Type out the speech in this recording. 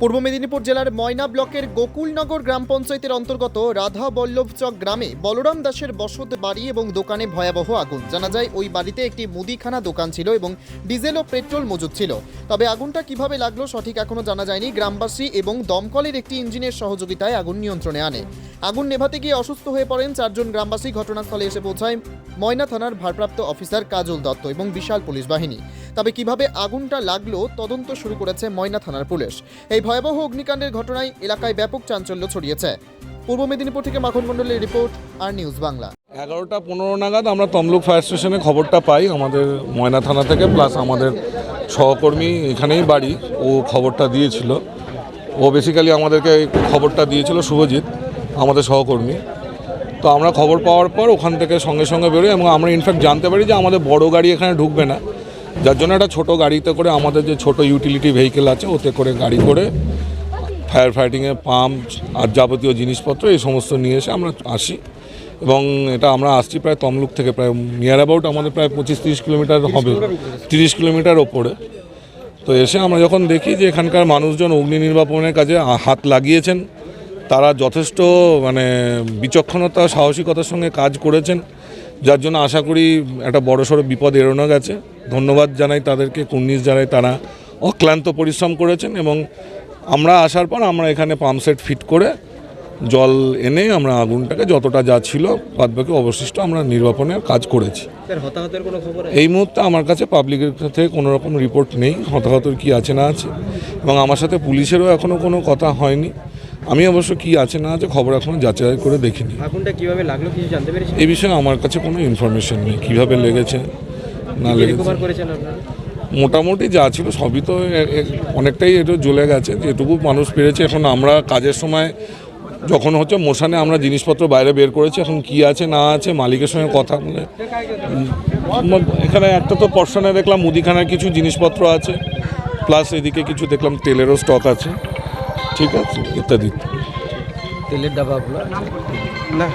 পূর্ব মেদিনীপুর জেলার ময়না ব্লকের গোকুলনগর গ্রাম পঞ্চায়েতের অন্তর্গত রাধা বল্লভচক গ্রামে বলরাম দাসের বসত বাড়ি এবং দোকানে ভয়াবহ আগুন। জানা যায়, ওই বাড়িতে একটি মুদিখানা দোকান ছিল এবং ডিজেল ও পেট্রোল মজুদ ছিল। তবে আগুনটা কীভাবে লাগল সঠিক এখনও জানা যায়নি। গ্রামবাসী এবং দমকলের একটি ইঞ্জিনের সহযোগিতায় আগুন নিয়ন্ত্রণে আনে। আগুন নেভাতে গিয়ে অসুস্থ হয়ে পড়েন চারজন গ্রামবাসী। ঘটনাস্থলে এসে পৌঁছায় ময়না থানার ভারপ্রাপ্ত অফিসার কাজল দত্ত এবং বিশাল পুলিশ বাহিনী। তবে কীভাবে আগুনটা লাগল তদন্ত শুরু করেছে ময়না থানার পুলিশ। এই ভয়াবহ অগ্নিকাণ্ডের ঘটনায় এলাকায় ব্যাপক চাঞ্চল্য ছড়িয়েছে। পূর্ব মেদিনীপুর থেকে মাখন মণ্ডলের রিপোর্ট, আর নিউজ বাংলা। এগারোটা পনেরো নাগাদ আমরা তমলুক ফায়ার স্টেশনে খবরটা পাই, আমাদের ময়না থানা থেকে, প্লাস আমাদের সহকর্মী এখানেই বাড়ি, ও খবরটা দিয়েছিল। ও বেসিক্যালি আমাদেরকে খবরটা দিয়েছিল শুভজিৎ, আমাদের সহকর্মী। তো আমরা খবর পাওয়ার পর ওখান থেকে সঙ্গে সঙ্গে বেরোই এবং আমরা ইনফ্যাক্ট জানতে পারি যে আমাদের বড় গাড়ি এখানে ঢুকবে না। যার জন্য একটা ছোটো গাড়িতে করে আমাদের যে ছোট ইউটিলিটি ভেহিকেল আছে ওতে করে গাড়ি করে ফায়ার ফাইটিংয়ে পাম্প আর যাবতীয় জিনিসপত্র এই সমস্ত নিয়ে এসে আমরা আসি। এবং এটা আমরা আসছি প্রায় তমলুক থেকে প্রায় নিয়ার অ্যাবাউট আমাদের প্রায় পঁচিশ তিরিশ কিলোমিটার হবে। তিরিশ কিলোমিটার ওপরে। তো এসে আমরা যখন দেখি যে এখানকার মানুষজন অগ্নি নির্বাপনের কাজে হাত লাগিয়েছেন তারা যথেষ্ট মানে বিচক্ষণতা সাহসিকতার সঙ্গে কাজ করেছেন যার জন্য আশা করি একটা বড়সড় বিপদ এড়ানো গেছে। ধন্যবাদ জানাই তাদেরকে কুর্নিশ জানাই তারা অক্লান্ত পরিশ্রম করেছেন এবং আমরা আসার পর আমরা এখানে পাম্পসেট ফিট করে জল এনে আমরা আগুনটাকে যতটা যা ছিল বাদবাকি অবশিষ্ট আমরা নির্বাপনের কাজ করেছি। স্যার হতাহতের কোনো খবর এই মুহূর্তে আমার কাছে পাবলিকের থেকে কোনো রকম রিপোর্ট নেই হতাহতর কি আছে না আছে এবং আমার সাথে পুলিশেরও এখনও কোনো কথা হয়নি। আমি অবশ্য কি আছে না আছে খবর এখনও যাচাই করে দেখিনি। আগুনটা কীভাবে লাগল কিছু জানতে পেরেছেন? এই বিষয়ে আমার কাছে কোনো ইনফরমেশন নেই কীভাবে লেগেছে না লেগেছে। করেছেন আপনারা? মোটামুটি যা ছিল সবই তো অনেকটাই এটা জ্বলে গেছে। যেটুকু মানুষ পেরেছে এখন আমরা কাজের সময় যখন হচ্ছে মোশানে আমরা জিনিসপত্র বাইরে বের করেছি এখন কি আছে না আছে মালিকের সঙ্গে কথা বলে। এখানে একটা তো পর্শনে দেখলাম মুদিখানার কিছু জিনিসপত্র আছে প্লাস এদিকে কিছু দেখলাম তেলেরও স্টক আছে ঠিক আছে ইত্যাদি। তেলের ডাবাগুলো না।